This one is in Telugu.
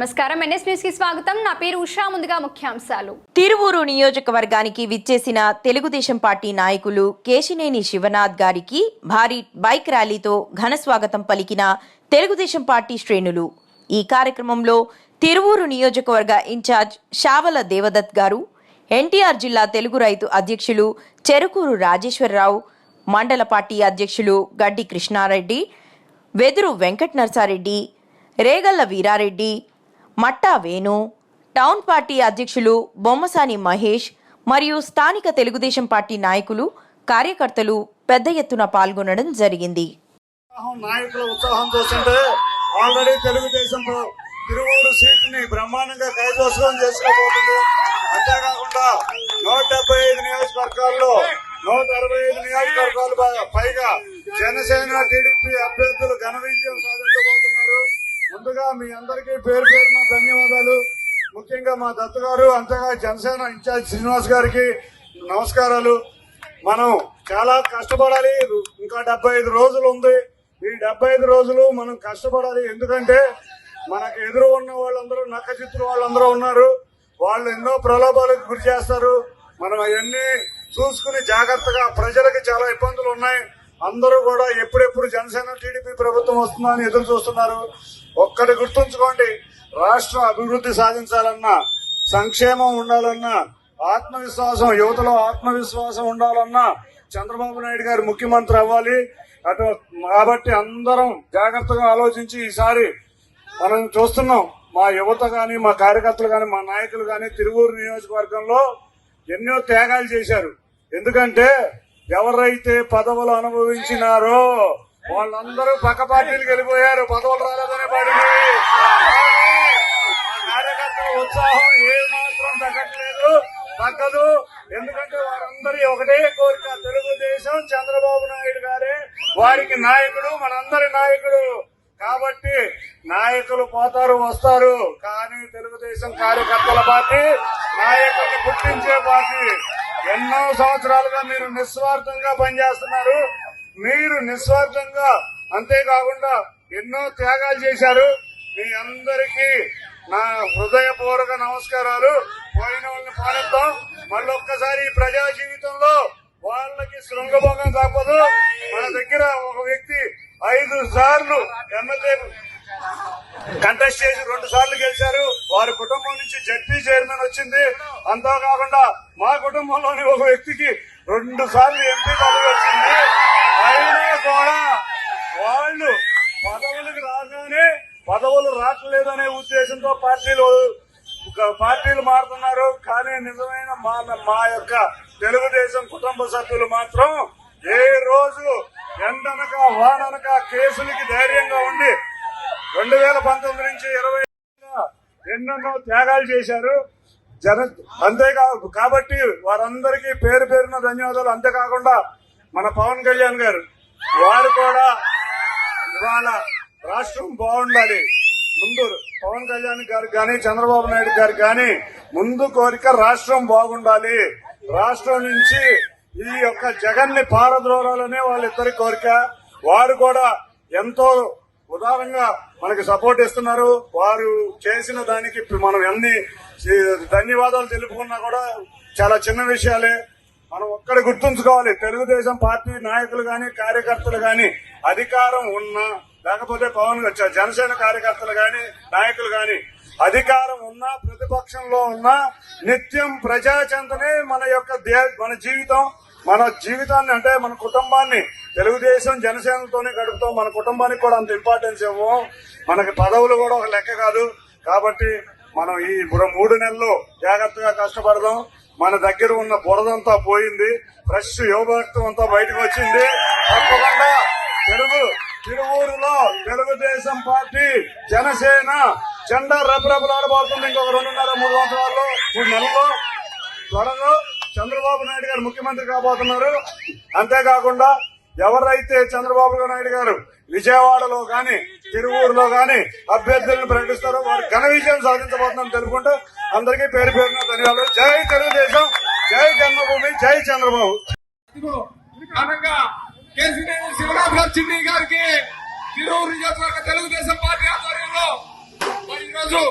నమస్కారం. ఎన్ఎస్ న్యూస్కి స్వాగతం. నా పేరు ఉషా. ముందుగా ముఖ్యాంశాలు. తిరువూరు నియోజకవర్గానికి విచ్చేసిన తెలుగుదేశం పార్టీ నాయకులు కేశినేని శివనాథ్ గారికి భారీ బైక్ ర్యాలీతో ఘన స్వాగతం పలికిన తెలుగుదేశం పార్టీ శ్రేణులు. ఈ కార్యక్రమంలో తిరువూరు నియోజకవర్గ ఇన్ఛార్జ్ షావల దేవదత్ గారు ఎన్టీఆర్ జిల్లా తెలుగు రైతు అధ్యక్షులు చెరుకూరు రాజేశ్వరరావు మండల పార్టీ అధ్యక్షులు గడ్డి కృష్ణారెడ్డి వెదురు వెంకట నర్సారెడ్డి రేగల్ల వీరారెడ్డి మట్టా వేణు టౌన్ పార్టీ అధ్యక్షులు బొమ్మసాని మహేష్ మరియు స్థానిక తెలుగుదేశం పార్టీ నాయకులు కార్యకర్తలు పెద్ద ఎత్తున పాల్గొనడం జరిగింది. నాయకుల ఉత్సాహం చూస్తుంటే ఆల్రెడీ తెలుగుదేశం తిరువూరు సీట్ని బ్రహ్మాండంగా కైవసం చేసుకోబోతుంది అంతేకాకుండా నూట డెబ్బై ఐదు నియోజకవర్గాల్లో నూట అరవై ఐదు నియోజకవర్గాలు పైగా జనసేన టీడీపీ అభ్యర్థులు ఘన విజయం సాధించబోతున్నారు. ముందుగా మీ అందరికీ పేరు పేరున ధన్యవాదాలు. ముఖ్యంగా మా దత్తు గారు అంతగా జనసేన ఇన్ఛార్జ్ శ్రీనివాస్ గారికి నమస్కారాలు. మనం చాలా కష్టపడాలి. ఇంకా డెబ్బై ఐదు రోజులు ఉంది. ఈ డెబ్బై ఐదు రోజులు మనం కష్టపడాలి. ఎందుకంటే మనకు ఎదురు ఉన్న వాళ్ళందరూ నక్క చిత్తులు వాళ్ళందరూ ఉన్నారు. వాళ్ళు ఎన్నో ప్రలోభాలకు గురి చేస్తారు. మనం అవన్నీ చూసుకుని జాగ్రత్తగా ప్రజలకు చాలా ఇబ్బందులు ఉన్నాయి. అందరూ కూడా ఎప్పుడెప్పుడు జనసేన టీడీపీ ప్రభుత్వం వస్తుందని ఎదురు చూస్తున్నారు. ఒక్కటి గుర్తుంచుకోండి రాష్ట్ర అభివృద్ధి సాధించాలన్నా సంక్షేమం ఉండాలన్నా ఆత్మవిశ్వాసం యువతలో ఆత్మవిశ్వాసం ఉండాలన్నా చంద్రబాబు నాయుడు గారు ముఖ్యమంత్రి అవ్వాలి. అటు కాబట్టి అందరం జాగ్రత్తగా ఆలోచించి ఈసారి మనం చూస్తున్నాం మా యువత కానీ మా కార్యకర్తలు కానీ మా నాయకులు కానీ తిరువూరు నియోజకవర్గంలో ఎన్నో త్యాగాలు చేశారు. ఎందుకంటే ఎవరైతే పదవులు అనుభవించినారో వాళ్ళందరూ పక్క పార్టీలకు వెళ్ళిపోయారు. పదవులు రాలేదనే పార్టీ కార్యకర్తల ఉత్సాహం ఏ మాత్రం తగ్గట్లేదు తగ్గదు. ఎందుకంటే వారందరి ఒకటే కోరిక తెలుగుదేశం చంద్రబాబు నాయుడు గారే వారికి నాయకుడు మనందరి నాయకుడు. కాబట్టి నాయకులు పోతారు వస్తారు. కానీ తెలుగుదేశం కార్యకర్తల పార్టీ నాయకుల్ని గుర్తించే పార్టీ. ఎన్నో సంవత్సరాలుగా మీరు నిస్వార్థంగా పనిచేస్తున్నారు. మీరు నిస్వార్థంగా అంతేకాకుండా ఎన్నో త్యాగాలు చేశారు. మీ అందరికీ నా హృదయపూర్వక నమస్కారాలు. పోయిన వాళ్ళని పాలిద్దాం మళ్ళీ ఒక్కసారి ప్రజా జీవితంలో వాళ్ళకి శృంగభంగం తప్పదు మన దగ్గర ఒక వ్యక్తి ఐదు సార్లు ఎమ్మెల్యే కంటెస్ట్ చేసి రెండు సార్లు గెలిచారు. వారి కుటుంబం నుంచి జడ్పీ చైర్మన్ వచ్చింది. అంతా కాకుండా మా కుటుంబంలోని ఒక వ్యక్తికి రెండు సార్లు ఎంపీ పదవి వచ్చింది. అయినా కూడా వాళ్ళు పదవులకు రాగానే పదవులు రావట్లేదనే ఉద్దేశంతో పార్టీలు పార్టీలు మారుతున్నారు. కానీ నిజమైన మా మా యొక్క తెలుగుదేశం కుటుంబ సభ్యులు మాత్రం ఏ రోజు ఎండనక వాననక కేసులకి ధైర్యంగా ఉండి రెండు వేల పంతొమ్మిది నుంచి ఇరవై ఎన్నెన్నో త్యాగాలు చేశారు. జన అంతేకా కాబట్టి వారందరికీ పేరు పేరున ధన్యవాదాలు. అంతేకాకుండా మన పవన్ కళ్యాణ్ గారు వారు కూడా ఇవాళ రాష్ట్రం బాగుండాలి. ముందు పవన్ కళ్యాణ్ గారు కానీ చంద్రబాబు నాయుడు గారు కానీ ముందు కోరిక రాష్ట్రం బాగుండాలి. రాష్ట్రం నుంచి ఈ యొక్క జగన్ని పారద్రోలాలనే వాళ్ళిద్దరి కోరిక. వారు కూడా ఎంతో ఉదారంగా మనకి సపోర్ట్ ఇస్తున్నారు. వారు చేసిన దానికి మనం ఎన్ని ధన్యవాదాలు తెలుపుకున్నా కూడా చాలా చిన్న విషయాలే. మనం ఒక్కడ గుర్తుంచుకోవాలి. తెలుగుదేశం పార్టీ నాయకులు గాని కార్యకర్తలు గాని అధికారం ఉన్నా లేకపోతే పవన్ జనసేన కార్యకర్తలు గాని నాయకులు గాని అధికారం ఉన్నా ప్రతిపక్షంలో ఉన్నా నిత్యం ప్రజాచంతనే మన యొక్క దే- మన జీవితం. మన జీవితాన్ని అంటే మన కుటుంబాన్ని తెలుగుదేశం జనసేనతోనే గడుపుతాం. మన కుటుంబానికి కూడా అంత ఇంపార్టెన్స్ ఇవ్వం మనకి పదవులు కూడా ఒక లెక్క కాదు. కాబట్టి మనం ఈ మూడు నెలలు జాగ్రత్తగా కష్టపడదాం. మన దగ్గర ఉన్న బురదంతా పోయింది. ఫ్రెష్ యువభక్తం అంతా బయటకు వచ్చింది. తప్పకుండా తెలుగు తిరువూరులో తెలుగుదేశం పార్టీ జనసేన జెండా రెపరెపలాడబోతుంది. ఇంకొక రెండున్నర మూడు సంవత్సరాల్లో మూడు నెలల్లో. త్వరలో చంద్రబాబు నాయుడు గారు ముఖ్యమంత్రి కాబోతున్నారు. అంతేకాకుండా ఎవరైతే చంద్రబాబు నాయుడు గారు విజయవాడలో గాని తిరువూరులో గాని అభ్యర్థులను ప్రకటిస్తారో వారు ఘన విజయం సాధించబోతున్నాం తెలుపుకుంటూ అందరికీ పేరు పేరున ధన్యవాదాలు. జై తెలుగుదేశం జై జన్మభూమి జై చంద్రబాబు. ఇదిగో చిన్ని గారికి తిరువురు నియోజకవర్గ తెలుగుదేశం పార్టీ ఆధ్వర్యంలో ఈరోజు